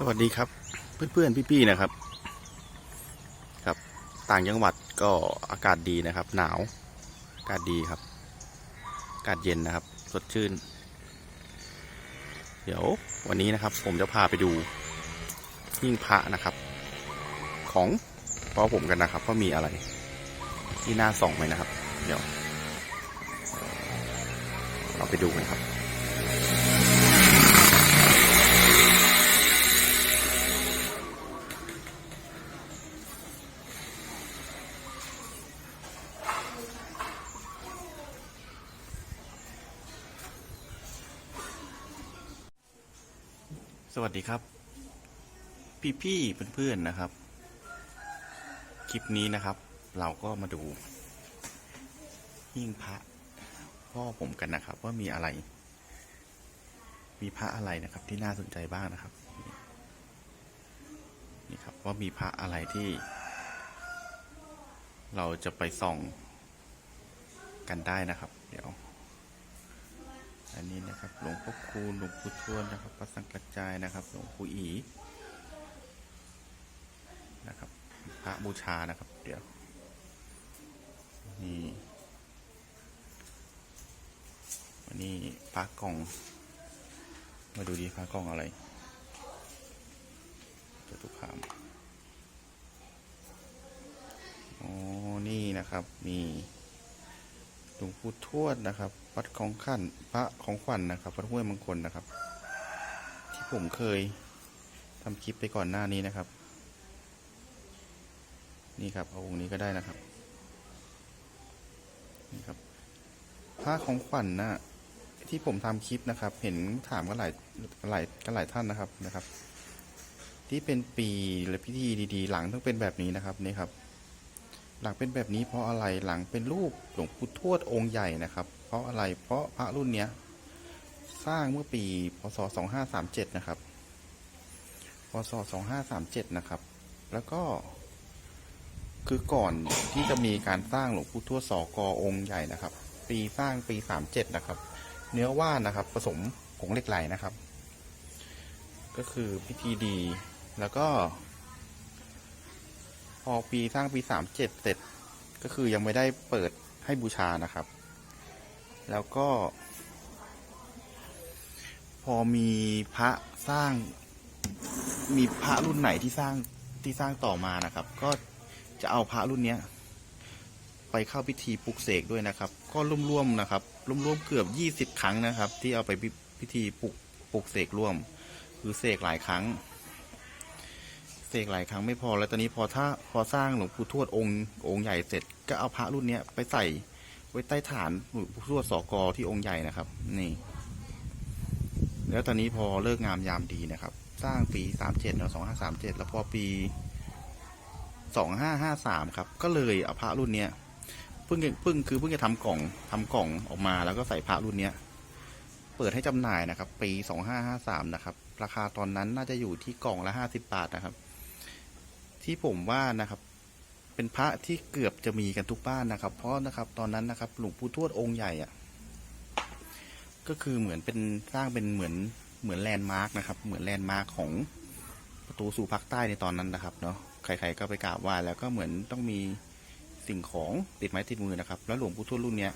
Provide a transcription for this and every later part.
สวัสดีครับเพื่อนๆพี่ๆนะครับ ครับ ต่างจังหวัดก็อากาศดีนะครับ หนาวอากาศดีครับ อากาศเย็นนะครับ สดชื่น เดี๋ยววันนี้นะครับ ผมจะพาไปดูหิ้งพระนะครับ ของพ่อผมกันนะครับว่ามีอะไร ที่น่าส่องไหมนะครับ เดี๋ยว เราไปดูกันครับ สวัสดีครับ พี่ๆเพื่อนๆนะครับ คลิปนี้นะครับ เราก็มาดูหิ้งพระพ่อผมกันนะครับ ว่ามีอะไร มีพระอะไรนะครับ ที่น่าสนใจบ้างนะครับ นี่ครับว่ามีพระอะไรที่ เราจะไปส่องกันได้นะครับ เดี๋ยว อันนี้นะครับ หลวงพ่อคูณหลวงปู่ทวดนะครับพระสังกัจจายนะครับ หลวงปู่อีนะครับ พระบูชานะครับ เดี๋ยวนี่วันนี้พระกล่อง มาดูดีพระกล่องอะไรจตุคามอ๋อนี่นะครับนี่ หลวงปู่ทวดนะครับ วัดของขันพระของขวัญนนะครับวัดห้วยมงคลนะครับ ที่ผมเคยทำคลิปไปก่อนหน้านี้นะครับ นี่ครับเอาองค์นี้ก็ได้นะครับนี่ครับพระของขวัญนะที่ผมทำคลิปนะครับ เห็นถามกันหลายหลายกันหลายท่านนะครับนะครับ ที่เป็นปีและพิธีดี ๆ หลังต้องเป็นแบบนี้นะครับนี่ครับ หลังเป็นแบบนี้เพราะอะไรหลังเป็นรูปหลวงปู่ทวดองค์ใหญ่นะครับ เพราะอะไรเพราะพระรุ่นเนี้ยสร้างเมื่อปีพศ2537นะครับพศ2537นะครับ แล้วก็คือก่อนที่จะมีการสร้างหลวงปู่ทวดสอกอองค์ใหญ่นะครับ ปีสร้างปี 37นะครับ เนื้อว่านนะครับผสมผงเหล็กไหลนะครับ ก็คือพิธีดีแล้วก็ อปีสร้างปีสามเจ็ดเสร็จก็คือยังไม่ได้เปิดให้บูชานะครับ แล้วก็ พอมีพระสร้าง มีพระรุ่นไหนที่สร้างที่สร้างต่อมานะครับ ก็จะเอาพระรุ่นเนี้ย ไปเข้าพิธีปลุกเสกด้วยนะครับ ก็ร่วมๆนะครับร่วมๆเกือบยี่สิบครั้งนะครับ ที่เอาไปพิพธีปลุกปลุกเสกร่วม คือเสกหลายครั้ง สกหลายครั้งไม่พอแล้วตอนนี้พอถ้าพอสร้างหลวงปู่ทวดองค์องค์ใหญ่เสร็จก็เอาพระรุ่นเนี้ยไปใส่ไว้ใต้ฐานหลวงปู่ทวดสอกอที่องค์ใหญ่นะครับ นี่ แล้วตอนนี้พอเลิกงามยามดีนะครับ สร้างปีสามเจ็ดเนาะสองห้าสามเจ็ดแล้วพอปีสองห้าห้าสามครับ ก็เลยเอาพระรุ่นเนี้ยเพิ่งเพิ่งคือเพิ่งจะทำกล่องทำกล่องออกมาแล้วก็ใส่พระรุ่นเนี้ยเปิดให้จำหน่ายนะครับ ปีสองห้าห้าสามนะครับ ราคาตอนนั้นน่าจะอยู่ที่กล่องละห้าสิบบาทนะครับ ที่ผมว่านะครับ เป็นพระที่เกือบจะมีกันทุกบ้านนะครับ เพราะนะครับ ตอนนั้นนะครับ หลวงปู่ทวดองค์ใหญ่อะก็คือเหมือนเป็นสร้างเป็นเหมือนเหมือนแลนด์มาร์กนะครับ เหมือนแลนด์มาร์กของประตูสู่ภาคใต้ในตอนนั้นนะครับเนาะใครๆก็ไปกราบไหว้แล้วก็เหมือนต้องมีสิ่งของติดไม้ติดมือนะครับ แล้วหลวงปู่ทวดรุ่นเนี้ย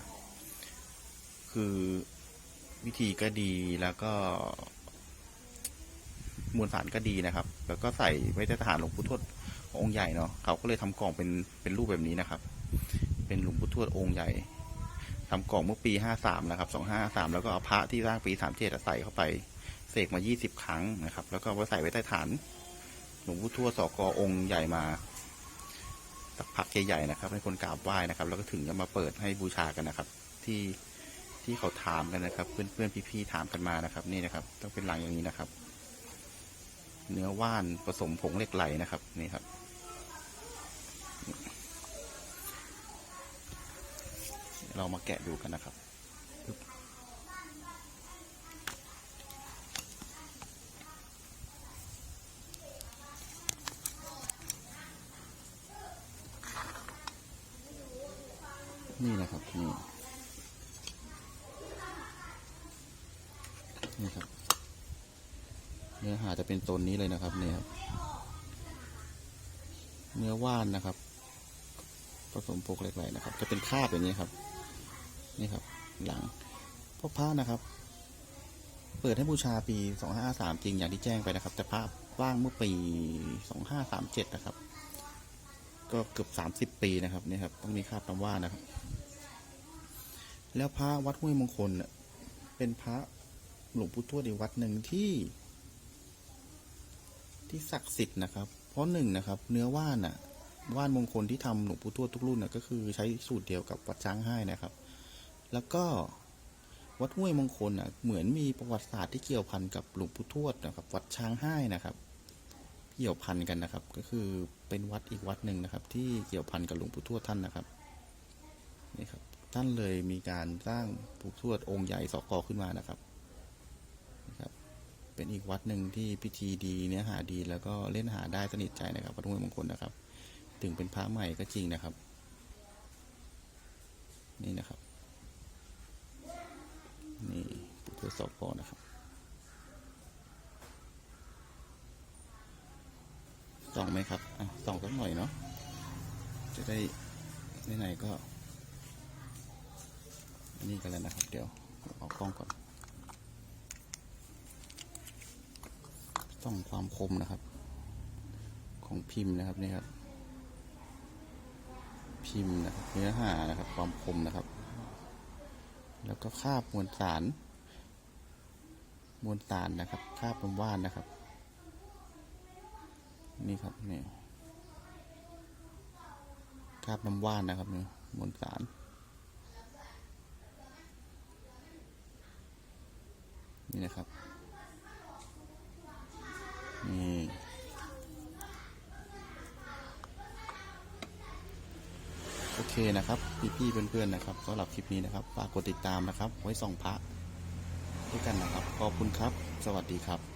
คือวิธีก็ดีแล้วก็มวลสารก็ดีนะครับ แล้วก็ใส่ไว้ในฐานหลวงปู่ทวด องค์ใหญ่เนาะเขาก็เลยทำกล่องเป็นเป็นรูปแบบนี้นะครับ เป็นหลวงปู่ทวดองค์ใหญ่ทำกล่องเมื่อปีห้าสามนะครับสองห้าสามแล้วก็เอาพระที่สร้างปีสามเจ็ดใส่เข้าไปเสกมายี่สิบครั้งนะครับ แล้วก็ไว้ใส่ไว้ใต้ฐาน หลวงปู่ทวดสอกอองค์ใหญ่มาสักพักใหญ่ๆนะครับ ให้คนกราบไหว้นะครับ แล้วก็ถึงจะมาเปิดให้บูชากันนะครับ ที่ที่เขาถามกันนะครับ เพื่อนๆพี่ๆถามกันมานะครับ นี่นะครับ ต้องเป็นหลังอย่างนี้นะครับ เนื้อว่านผสมผงเหล็กไหลนะครับนี่ครับ เรามาแกะดูกันนะครับนี่นะครับนี่นี่ครับ เนื้อหาจะเป็นโซนนี้เลยนะครับเนี่ยครับเนื้อว่านนะครับ ผสมพวกเหล็กไหลนะครับ จะเป็นคาบอย่างนี้ครับ นี่ครับ หลังพวกพระนะครับ เปิดให้บูชาปี2553จริงอย่างที่แจ้งไปนะครับ แต่พระว่างเมื่อปี2537นะครับ ก็เกือบ30ปีนะครับนี่ครับ ต้องมีคาบน้ำว่านนะครับ แล้วพระวัดห้วยมงคลเป็นพระหลวงปู่ทวดอีวัดหนึ่งที่ ที่ศักดิ์สิทธิ์นะครับ เพราะหนึ่งนะครับ เนื้อว่านน่ะว่านมงคลที่ทำหลวงปู่ทวดทุกรุ่นน่ะก็คือใช้สูตรเดียวกับวัดช้างให้นะครับ แล้วก็วัดห้วยมงคลน่ะเหมือนมีประวัติศาสตร์ที่เกี่ยวพันกับหลวงปู่ทวดนะครับ วัดช้างให้นะครับ เกี่ยวพันกันนะครับ ก็คือเป็นวัดอีกวัดหนึ่งนะครับ ที่เกี่ยวพันกับหลวงปู่ทวดท่านนะครับนี่ครับ ท่านเลยมีการสร้างปู่ทวดองค์ใหญ่สอกอขึ้นมานะครับ เป็นอีกวัดหนึ่งที่พิธีดีเนื้อหาดีแล้วก็เล่นหาได้สนิทใจนะครับวัดห้วยมงคลนะครับ ถึงเป็นพระใหม่ก็จริงนะครับ นี่นะครับ นี่ปู่ทวดสอกนะครับส่องไหมครับอะส่องสักหน่อยเนาะจะได้ไหนๆก็ อันนี้กันแล้วนะครับ เดี๋ยวเอากล้องก่อน ต้องความคมนะครับ ของพิมพ์นะครับนี่ครับ พิมพ์นะครับเนื้อหานะครับ ความคมนะครับ แล้วก็คาบมวลสาร มวลสารนะครับคาบลมว่านนะครับ นี่ครับนี่คาบน้ำว่านนะครับนี่มวลสารนี่นะครับ นี่โอเคนะครับ พี่ๆเพื่อนๆนะครับสำหรับคลิปนี้นะครับฝากกดติดตามนะครับ ไว้ส่องพระด้วยกันนะครับ ขอบคุณครับ สวัสดีครับ